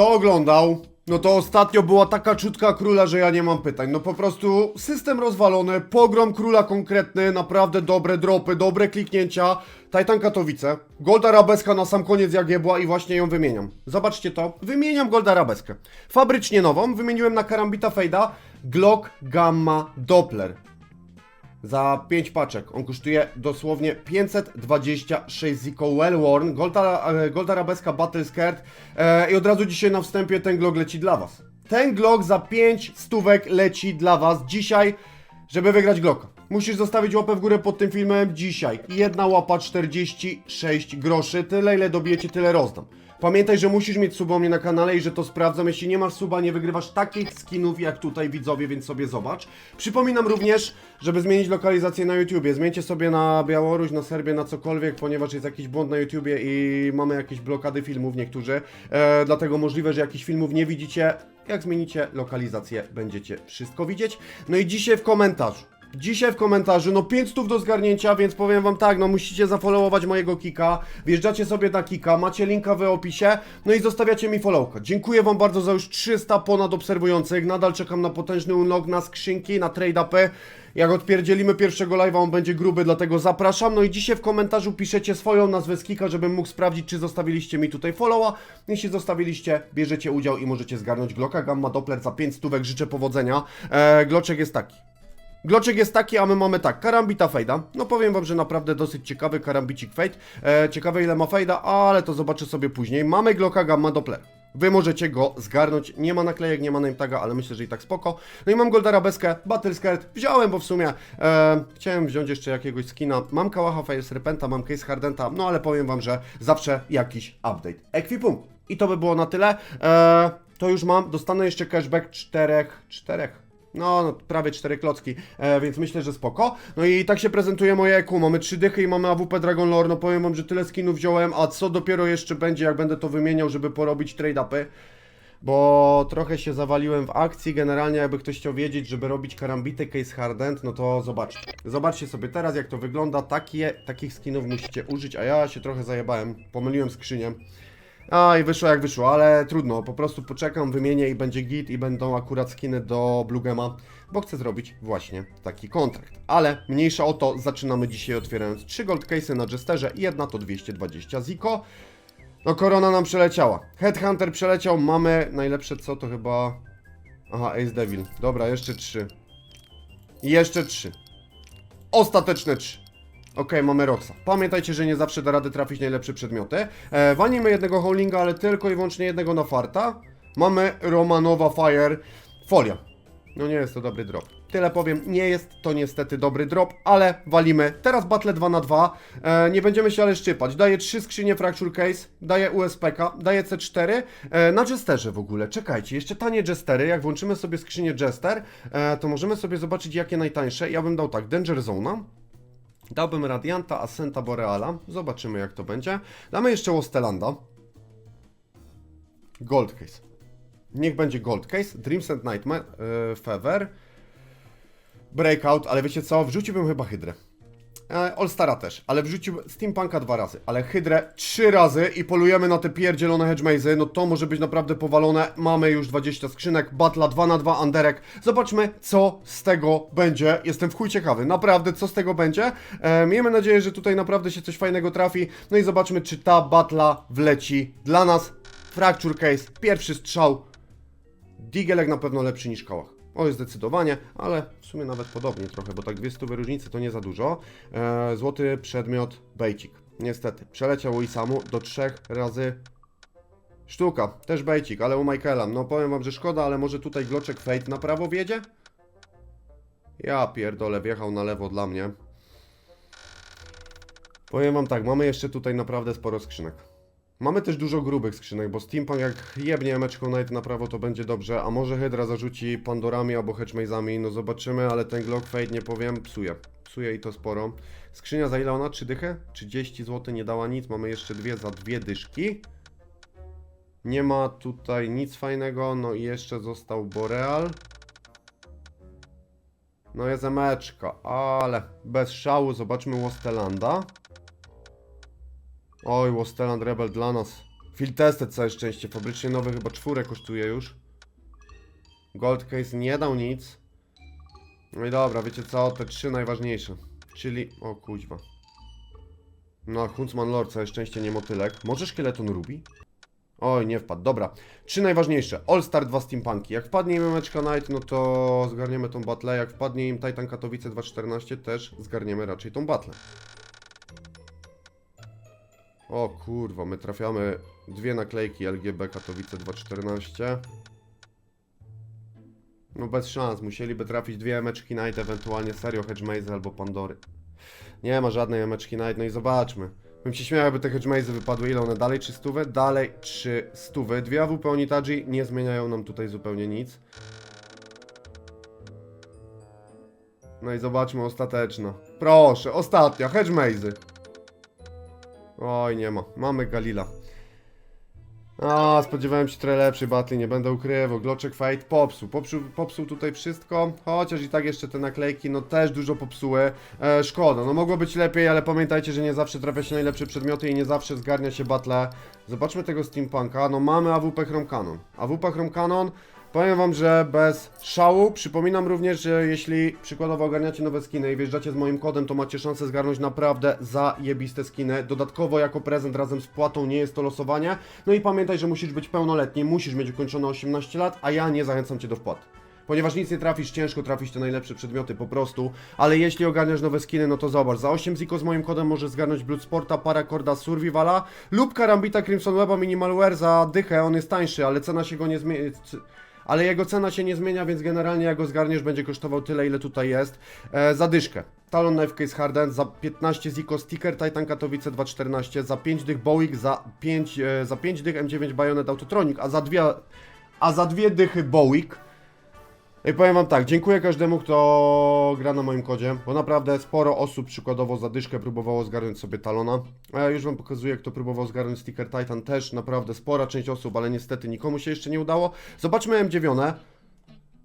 kto oglądał, no to ostatnio była taka czutka króla, że ja nie mam pytań. No po prostu system rozwalony, pogrom króla konkretny, naprawdę dobre dropy, dobre kliknięcia. Titan Katowice, Gold Arabeska na sam koniec jak jebła i właśnie ją wymieniam. Zobaczcie to, wymieniam Gold Arabeskę. Fabrycznie nową, wymieniłem na Karambita Fejda Glock Gamma Doppler za 5 paczek. On kosztuje dosłownie 526 Zico Well Worn, Gold, e, Gold Arabeska Battle Skirt e, i od razu dzisiaj na wstępie ten Glock leci dla Was. Ten Glock za 5 stówek leci dla Was dzisiaj, żeby wygrać Glocka. Musisz zostawić łapę w górę pod tym filmem dzisiaj. Jedna łapa 46 groszy, tyle ile dobijecie, tyle rozdam. Pamiętaj, że musisz mieć suba mnie na kanale i że to sprawdzam. Jeśli nie masz suba, nie wygrywasz takich skinów jak tutaj widzowie, więc sobie zobacz. Przypominam również, żeby zmienić lokalizację na YouTubie. Zmieńcie sobie na Białoruś, na Serbię, na cokolwiek, ponieważ jest jakiś błąd na YouTubie i mamy jakieś blokady filmów niektórzy. E, dlatego możliwe, że jakichś filmów nie widzicie. Jak zmienicie lokalizację, będziecie wszystko widzieć. No i dzisiaj w komentarzu. Dzisiaj w komentarzu, no 5 stów do zgarnięcia, więc powiem wam tak, no musicie zafollowować mojego kika, wjeżdżacie sobie na kika, macie linka w opisie, no i zostawiacie mi followka. Dziękuję wam bardzo za już 300 ponad obserwujących, nadal czekam na potężny unlock, na skrzynki, na trade-upy. Jak odpierdzielimy pierwszego live'a, on będzie gruby, dlatego zapraszam. No i dzisiaj w komentarzu piszecie swoją nazwę z kika, żebym mógł sprawdzić, czy zostawiliście mi tutaj followa. Jeśli zostawiliście, bierzecie udział i możecie zgarnąć Glocka Gamma Doppler za 5 stówek, życzę powodzenia. Eee, Gloczek jest taki. Gloczek jest taki, a my mamy tak, karambita fejda. No powiem wam, że naprawdę dosyć ciekawy karambicik fejd. E, ciekawe ile ma fejda, ale to zobaczę sobie później. Mamy Glocka Gamma Doppler. Wy możecie go zgarnąć. Nie ma naklejek, nie ma name taga, ale myślę, że i tak spoko. No i mam Goldara Beskę, Battle Skirt. Wziąłem, bo w sumie e, chciałem wziąć jeszcze jakiegoś skina. Mam Kałacha Fire Serpenta, mam Case Hardenta, no ale powiem wam, że zawsze jakiś update. Ekwipunkt. I to by było na tyle. E, to już mam. Dostanę jeszcze cashback czterech, czterech no, no prawie cztery klocki, e, więc myślę, że spoko. No i tak się prezentuje moje EQ. Mamy trzy dychy i mamy AWP Dragon Lore. No powiem wam, że tyle skinów wziąłem, a co dopiero jeszcze będzie, jak będę to wymieniał, żeby porobić trade-upy. Bo trochę się zawaliłem w akcji. Generalnie, jakby ktoś chciał wiedzieć, żeby robić karambity case hardent, no to zobaczcie. Zobaczcie sobie teraz, jak to wygląda. Takie, takich skinów musicie użyć, a ja się trochę zajebałem. Pomyliłem skrzynię. A i wyszło jak wyszło, ale trudno, po prostu poczekam, wymienię i będzie git i będą akurat skiny do Blugema, bo chcę zrobić właśnie taki kontrakt. Ale mniejsza o to, zaczynamy dzisiaj otwierając 3 gold case'y na Jesterze i jedna to 220 Ziko. No korona nam przeleciała. Headhunter przeleciał, mamy najlepsze co to chyba... Aha, Ace Devil. Dobra, jeszcze 3. Jeszcze 3. Ostateczne 3. Okej, mamy Roxa. Pamiętajcie, że nie zawsze da rady trafić najlepsze przedmioty. E, walimy jednego holdinga, ale tylko i wyłącznie jednego na farta. Mamy Romanowa Fire. Folia. No nie jest to dobry drop. Tyle powiem, nie jest to niestety dobry drop, ale walimy. Teraz battle 2 na 2 e, Nie będziemy się ale szczypać. Daję 3 skrzynie Fracture Case, daję USPK, daję C4. E, na Jesterze w ogóle, czekajcie, jeszcze tanie Jestery. Jak włączymy sobie skrzynię Jester, e, to możemy sobie zobaczyć jakie najtańsze. Ja bym dał tak, Danger Zona. Dałbym Radianta, Ascenta Boreala. Zobaczymy jak to będzie. Damy jeszcze Łostelanda. Gold Case. Niech będzie Gold Case. Dreams and Nightmare. Yy, Fever. Breakout, ale wiecie co? Wrzuciłbym chyba Hydrę. E, All-Stara też, ale wrzucił Steampunka dwa razy, ale Hydrę trzy razy i polujemy na te pierdzielone hedgemazy, no to może być naprawdę powalone. Mamy już 20 skrzynek, Batla 2 na 2 Anderek. Zobaczmy, co z tego będzie. Jestem w chuj ciekawy, naprawdę, co z tego będzie. E, miejmy nadzieję, że tutaj naprawdę się coś fajnego trafi. No i zobaczmy, czy ta Batla wleci dla nas. Fracture Case, pierwszy strzał. Digelek na pewno lepszy niż Kałach. Oj, zdecydowanie, ale w sumie nawet podobnie trochę, bo tak dwie stówy różnicy to nie za dużo. E, złoty przedmiot bejcik. Niestety, przeleciał i samu do trzech razy sztuka. Też bejcik, ale u Michaela. No powiem wam, że szkoda, ale może tutaj Gloczek Fate na prawo wiedzie? Ja pierdolę, wjechał na lewo dla mnie. Powiem wam tak, mamy jeszcze tutaj naprawdę sporo skrzynek. Mamy też dużo grubych skrzynek, bo Steampunk jak jebnie meczką Knight na prawo to będzie dobrze, a może Hydra zarzuci Pandorami albo Hedgemazami, no zobaczymy, ale ten Glock Fade nie powiem, psuje. Psuje i to sporo. Skrzynia za ile ona? 3 dychy? 30 zł nie dała nic, mamy jeszcze dwie za dwie dyszki. Nie ma tutaj nic fajnego, no i jeszcze został Boreal. No jest emeczka, ale bez szału zobaczmy Łostelanda. Oj, Wosteland Rebel dla nas. Field całe szczęście, fabrycznie nowy chyba czwórę kosztuje już. Gold case nie dał nic. No i dobra, wiecie co, te trzy najważniejsze. Czyli, o kuźwa. No, Huntsman Lord, całe szczęście nie motylek. Może szkieleton Ruby? Oj, nie wpadł. Dobra. Trzy najważniejsze. All Star 2 Steampunki. Jak wpadnie im Meczka Knight, no to zgarniemy tą battle. Jak wpadnie im Titan Katowice 2.14, też zgarniemy raczej tą battle. O kurwa, my trafiamy dwie naklejki LGB Katowice 2.14. No bez szans, musieliby trafić dwie emeczki Knight, ewentualnie serio Hedge Maze albo Pandory. Nie ma żadnej emeczki Knight, no i zobaczmy. Bym się śmiał, jakby te Hedge Maze wypadły. Ile one dalej? 3 stówy? Dalej 3 stówy. Dwie AWP Onitaji nie zmieniają nam tutaj zupełnie nic. No i zobaczmy ostateczna. Proszę, ostatnia, Hedge Maze. Oj, nie ma. Mamy Galila. A, spodziewałem się trochę lepszej batli, nie będę ukrywał. Gloczek Fate popsuł. popsuł. Popsuł tutaj wszystko, chociaż i tak jeszcze te naklejki, no też dużo popsuły. E, szkoda, no mogło być lepiej, ale pamiętajcie, że nie zawsze trafia się najlepsze przedmioty i nie zawsze zgarnia się battle. Zobaczmy tego steampunka, no mamy AWP Chrome Cannon. AWP Chrome Cannon, powiem wam, że bez szału. Przypominam również, że jeśli przykładowo ogarniacie nowe skiny i wjeżdżacie z moim kodem, to macie szansę zgarnąć naprawdę zajebiste skiny. Dodatkowo jako prezent razem z płatą nie jest to losowanie. No i pamiętaj, że musisz być pełnoletni, musisz mieć ukończone 18 lat, a ja nie zachęcam Cię do wpłaty. Ponieważ nic nie trafisz, ciężko trafić te najlepsze przedmioty po prostu, ale jeśli ogarniasz nowe skiny, no to zobacz, za 8 ziko z moim kodem możesz zgarnąć Bloodsporta, Paracorda, Survivala lub Karambita Crimson Weba Minimalware za dychę, on jest tańszy, ale cena się go nie zmienia, ale jego cena się nie zmienia, więc generalnie jak go zgarniesz będzie kosztował tyle, ile tutaj jest, e, za dyszkę. Talon Knife Case Harden, za 15 Ziko Sticker, Titan Katowice 2.14, za 5 dych Boeing, za 5, e, za 5 dych M9 Bayonet Autotronic, a za dwie, a za dwie dychy Boeing. I powiem wam tak, dziękuję każdemu, kto gra na moim kodzie, bo naprawdę sporo osób przykładowo za dyszkę próbowało zgarnąć sobie talona. Ja już wam pokazuję, kto próbował zgarnąć sticker Titan też, naprawdę spora część osób, ale niestety nikomu się jeszcze nie udało. Zobaczmy M9.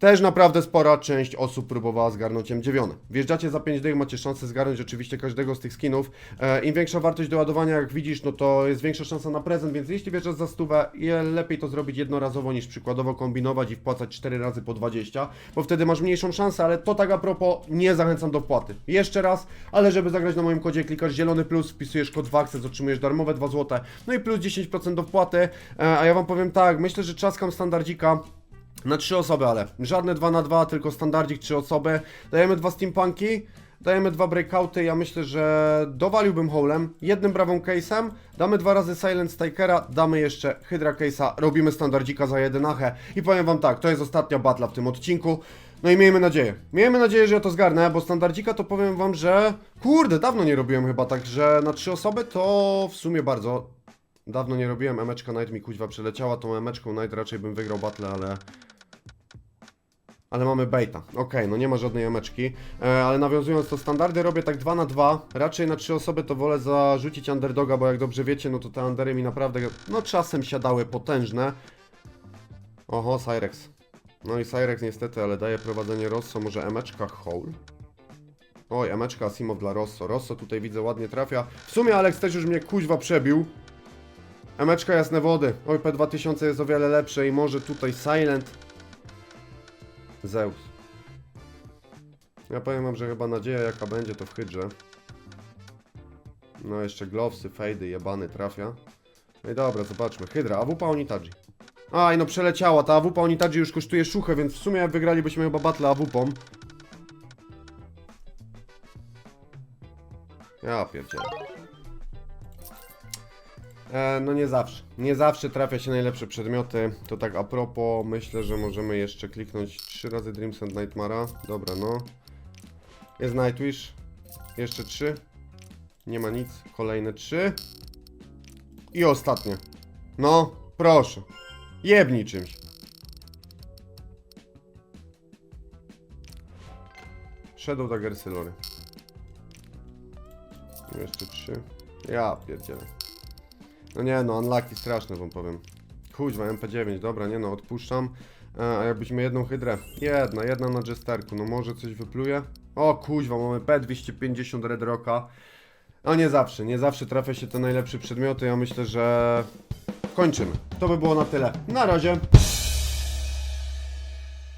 Też naprawdę spora część osób próbowała zgarnąć M9. Wjeżdżacie za 5 dych, macie szansę zgarnąć oczywiście każdego z tych skinów. E, Im większa wartość do ładowania, jak widzisz, no to jest większa szansa na prezent, więc jeśli wjeżdżasz za stówę, lepiej to zrobić jednorazowo niż przykładowo kombinować i wpłacać 4 razy po 20, bo wtedy masz mniejszą szansę, ale to tak a propos, nie zachęcam do wpłaty. Jeszcze raz, ale żeby zagrać na moim kodzie, klikasz zielony plus, wpisujesz kod WAXES, otrzymujesz darmowe 2 zł, no i plus 10% do wpłaty, E, a ja wam powiem tak, myślę, że czaskam standardzika, na trzy osoby, ale żadne 2 na 2, tylko standardzik trzy osoby. Dajemy dwa steampunki, dajemy dwa breakouty. Ja myślę, że dowaliłbym holem, jednym brawą case'em, damy dwa razy Silent Stikera, damy jeszcze Hydra case'a, robimy standardzika za jedynachę i powiem wam tak, to jest ostatnia batla w tym odcinku. No i miejmy nadzieję. Miejmy nadzieję, że ja to zgarnę, bo standardzika to powiem wam, że kurde, dawno nie robiłem chyba tak, że na trzy osoby to w sumie bardzo Dawno nie robiłem, emeczka Night mi kuźwa przeleciała, tą emeczką Night raczej bym wygrał battle, ale... Ale mamy baita. Okej, no nie ma żadnej emeczki. E, ale nawiązując do standardy, robię tak 2 na 2. Raczej na 3 osoby to wolę zarzucić underdoga, bo jak dobrze wiecie, no to te undery mi naprawdę, no czasem siadały potężne. Oho, Cyrex. No i Cyrex niestety, ale daje prowadzenie Rosso, może emeczka Hole? Oj, emeczka Asimov dla Rosso. Rosso tutaj widzę ładnie trafia. W sumie Alex też już mnie kuźwa przebił. Emeczka jasne wody. Oj, P2000 jest o wiele lepsze i może tutaj Silent. Zeus. Ja powiem wam, że chyba nadzieja jaka będzie to w hydrze. No jeszcze glowsy, fejdy, jebany trafia. No i dobra, zobaczmy. Hydra, AWP Onitaji. Aj, no przeleciała. Ta AWP Onitaji już kosztuje szuchę, więc w sumie wygralibyśmy chyba battle AWP. Ja pierdzielę. E, no nie zawsze. Nie zawsze trafia się najlepsze przedmioty. To tak a propos, myślę, że możemy jeszcze kliknąć 3 razy Dreams and Nightmara. Dobra, no. Jest Nightwish. Jeszcze 3. Nie ma nic. Kolejne 3. I ostatnie. No, proszę. Jebnij czymś. Shadow Dagger Sylory. Jeszcze 3. Ja pierdzielę. No nie no, unlucky straszne wam powiem. Kuźwa, MP9, dobra, nie no, odpuszczam. E, A jakbyśmy jedną hydrę. Jedna, jedna na jesterku, no może coś wypluje? O kuźwa, mamy P250 Red Rocka. No nie zawsze, nie zawsze trafia się te najlepsze przedmioty, ja myślę, że... Kończymy. To by było na tyle. Na razie.